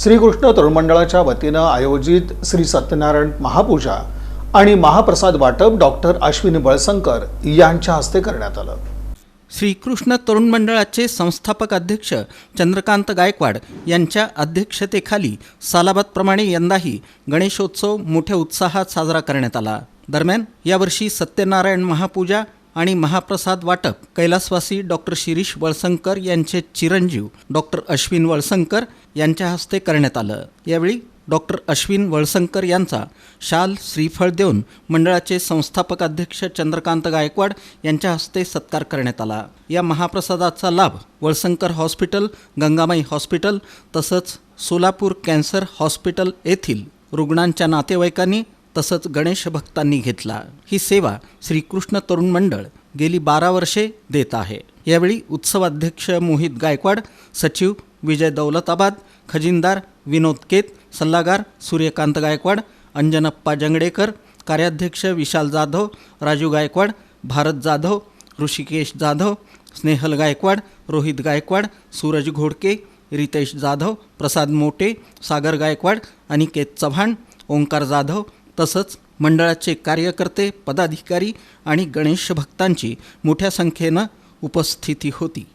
श्रीकृष्ण तरुण मंडळाच्या वतीनं आयोजित श्री सत्यनारायण महापूजा आणि महाप्रसाद वाटप डॉक्टर अश्विनी बळसंकर यांच्या हस्ते करण्यात आलं. श्रीकृष्ण तरुण मंडळाचे संस्थापक अध्यक्ष चंद्रकांत गायकवाड यांच्या अध्यक्षतेखाली सालाबादप्रमाणे यंदाही गणेशोत्सव मोठ्या उत्साहात साजरा करण्यात आला. दरम्यान यावर्षी सत्यनारायण महापूजा आणि महाप्रसाद वाटप. कैलासवासी डॉक्टर शिरीष वळसंकर यांचे चिरंजीव डॉक्टर अश्विन वळसंकर यांच्या हस्ते करण्यात आलं. यावेळी डॉक्टर अश्विन वळसंकर यांचा शाल श्रीफळ देऊन मंडळाचे संस्थापक अध्यक्ष चंद्रकांत गायकवाड यांच्या हस्ते सत्कार करण्यात आला. या महाप्रसादाचा लाभ वळसंकर हॉस्पिटल गंगामाई हॉस्पिटल तसंच सोलापूर कॅन्सर हॉस्पिटल येथील रुग्णांच्या नातेवाईकांनी तसंच गणेश भक्तांनी घेतला. ही सेवा श्रीकृष्ण तरुण मंडळ गेली बारा वर्षे देत आहे. यावेळी उत्सवाध्यक्ष मोहित गायकवाड सचिव विजय दौलताबाद खजिनदार विनोद केत सल्लागार सूर्यकांत गायकवाड अंजनप्पा जंगडेकर कार्याध्यक्ष विशाल जाधव राजू गायकवाड भारत जाधव ऋषिकेश जाधव स्नेहल गायकवाड रोहित गायकवाड सूरज घोडके रितेश जाधव प्रसाद मोटे सागर गायकवाड अनिकेत चव्हाण ओंकार जाधव तसंच मंडळाचे कार्यकर्ते पदाधिकारी आणि गणेश भक्तांची मोठ्या संख्येनं उपस्थिती होती.